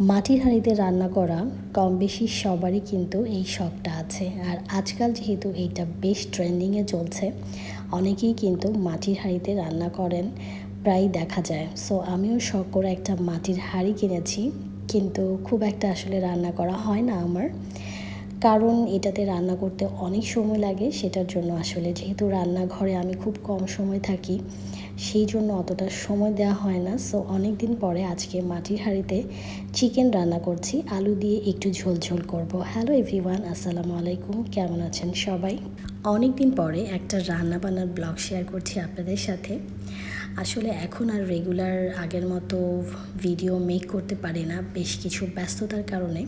মাটির হাঁড়িতে রান্না করা কম বেশি সবারই কিন্তু এই শখটা আছে। আর আজকাল যেহেতু এইটা বেশ ট্রেন্ডিংয়ে চলছে, অনেকেই কিন্তু মাটির হাঁড়িতে রান্না করেন প্রায় দেখা যায়। সো আমিও শখ করে একটা মাটির হাঁড়ি কিনেছি, কিন্তু খুব একটা আসলে রান্না করা হয় না আমার। কারণ এটাতে রান্না করতে অনেক সময় লাগে, সেটার জন্য আসলে যেহেতু রান্নাঘরে আমি খুব কম সময় থাকি, সেই জন্য অতটা সময় দেওয়া হয় না। সো অনেক দিন পরে আজকে মাটির হাঁড়িতে চিকেন রান্না করছি, আলু দিয়ে একটু ঝোল ঝোল করব। হ্যালো এভরিওয়ান আসসালামু আলাইকুম, কেমন আছেন সবাই? অনেক দিন পরে একটা রান্না বান্নার ব্লগ শেয়ার করছি আপনাদের সাথে। আসলে এখন আর রেগুলার আগের মতো ভিডিও মেক করতে পারি না, বেশ কিছু ব্যস্ততার কারণে।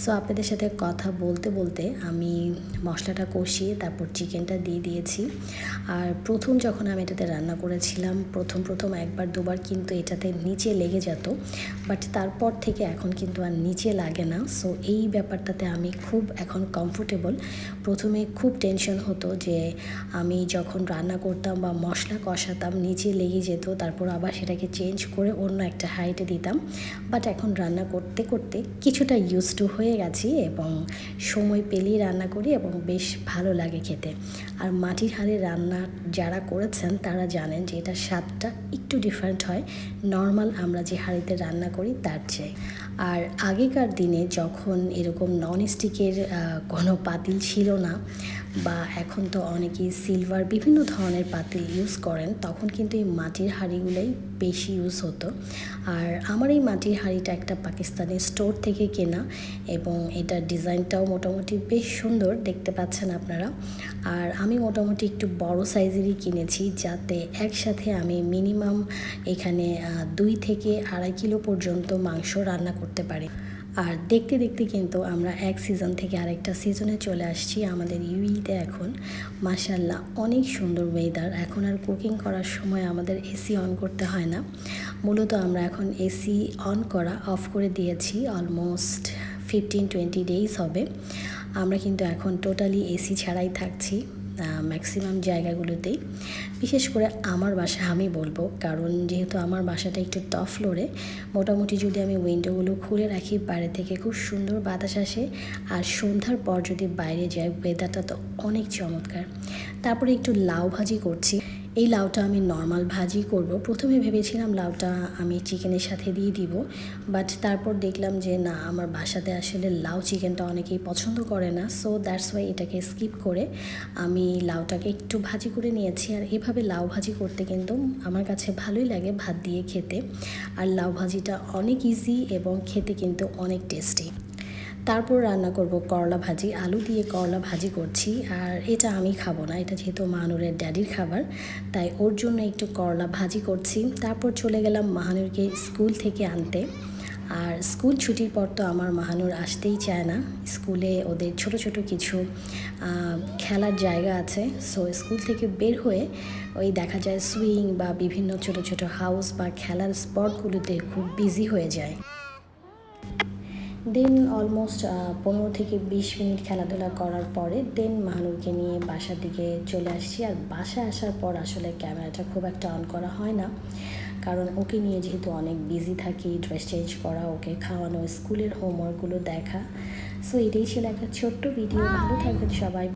সো আপনাদের সাথে কথা বলতে বলতে আমি মশলাটা কষিয়ে তারপর চিকেনটা দিয়ে দিয়েছি। আর প্রথম যখন আমি এটাতে রান্না করেছিলাম, প্রথম প্রথম একবার দুবার কিন্তু এটাতে নিচে লেগে যেত বাট তারপর থেকে এখন কিন্তু আর নিচে লাগে না। সো এই ব্যাপারটাতে আমি খুব এখন কমফোর্টেবল প্রথমে খুব টেনশন হতো যে আমি যখন রান্না করতাম বা মশলা কষাতাম, নিচে লেগে যেত, তারপর আবার সেটাকে চেঞ্জ করে অন্য একটা হাইটে দিতাম। বাট এখন রান্না করতে করতে কিছুটা ইউজ টু হয়ে গেছি এবং সময় পেলেই রান্না করি এবং বেশ ভালো লাগে খেতে। আর মাটির হাড়ে রান্না যারা করেছেন, তারা জানেন যে এটা স্বাদটা একটু ডিফারেন্ট হয়। নর্মাল আমরা যে হাঁড়িতে রান্না করি, তার চেয়ে। আর আগেকার দিনে যখন এরকম নন স্টিকের কোনো পাতিল ছিল না বা এখন তো অনেকেই সিলভার বিভিন্ন ধরনের পাতিল ইউজ করেন, তখন কিন্তু এই মাটির হাঁড়িগুলোই বেশি ইউজ হতো। আর আমার এই মাটির হাঁড়িটা একটা পাকিস্তানি স্টোর থেকে কেনা এবং এটার ডিজাইনটাও মোটামুটি বেশ সুন্দর, দেখতে পাচ্ছেন আপনারা। আর আমি মোটামুটি একটু বড় সাইজেরই কিনেছি, যাতে একসাথে আমি মিনিমাম এখানে দুই থেকে আড়াই কিলো পর্যন্ত মাংস রান্না করতে পারি। আর দেখতে দেখতে কিন্তু আমরা এক সিজন থেকে আরেকটা সিজনে চলে আসছি আমাদের ইউইতে এখন। মাসাল্লাহ অনেক সুন্দর ওয়েদার এখন আর কুকিং করার সময় আমাদের এসি অন করতে হয় না। মূলত আমরা এখন এসি অন করা অফ করে দিয়েছি অলমোস্ট ফিফটিন টোয়েন্টি ডেইজ হবে। আমরা কিন্তু এখন টোটালি এসি ছাড়াই থাকছি। ম্যাক্সিমাম জায়গাগুলোতেই। বিশেষ করে আমার বাসা আমি বলব, কারণ যেহেতু আমার বাসাটা একটু টপ ফ্লোরে মোটামুটি যদি আমি উইন্ডোগুলো খুলে রাখি, বাইরে থেকে খুব সুন্দর বাতাস আসে, আর সন্ধ্যার পর যদি বাইরে যাই ওয়েদারটা তো অনেক চমৎকার। তারপরে একটু লাউ ভাজি করছি। এই লাউটা আমি নর্মাল ভাজি করব। প্রথমে ভেবেছিলাম লাউটা আমি চিকেনের সাথে দিয়ে দিব বাট তারপর দেখলাম যে না, আমার বাসাতে আসলে লাউ চিকেনটা অনেকেই পছন্দ করে না সো দ্যাটস ওয়াই এটাকে স্কিপ করে আমি লাউটাকে একটু ভাজি করে নিয়েছি। আর এভাবে লাউ ভাজি করতে কিন্তু আমার কাছে ভালোই লাগে ভাত দিয়ে খেতে, আর লাউ ভাজিটা অনেক ইজি এবং খেতে কিন্তু অনেক টেস্টি তারপর রান্না করব করলা ভাজি, আলু দিয়ে করলা ভাজি করছি, আর এটা আমি খাব না, এটা যেহেতু মাহানুরের ড্যাডির খাবার, তাই ওর জন্য একটু করলা ভাজি করছি। তারপর চলে গেলাম মাহানুরকে স্কুল থেকে আনতে, আর স্কুল ছুটির পর তো আমার মাহানুর আসতেই চায় না। স্কুলে ওদের ছোট ছোট কিছু খেলার জায়গা আছে, সো স্কুল থেকে বের হয়ে ওই দেখা যায় সুইং বা বিভিন্ন ছোট ছোট হাউস বা খেলার স্পটগুলোতে খুব বিজি হয়ে যায়। দেন অলমোস্ট পনেরো থেকে বিশ মিনিট খেলাধুলা করার পরে দেন মাহানুরকে নিয়ে বাসার দিকে চলে আসছি। আর বাসায় আসার পর আসলে ক্যামেরাটা খুব একটা অন করা হয় না। কারণ ওকে নিয়ে যেহেতু অনেক বিজি থাকি ড্রেস চেঞ্জ করা, ওকে খাওয়ানো, স্কুলের হোমওয়ার্কগুলো দেখা। সো এটাই ছিল একটা ছোট্ট ভিডিও ভালো থাকবেন সবাই।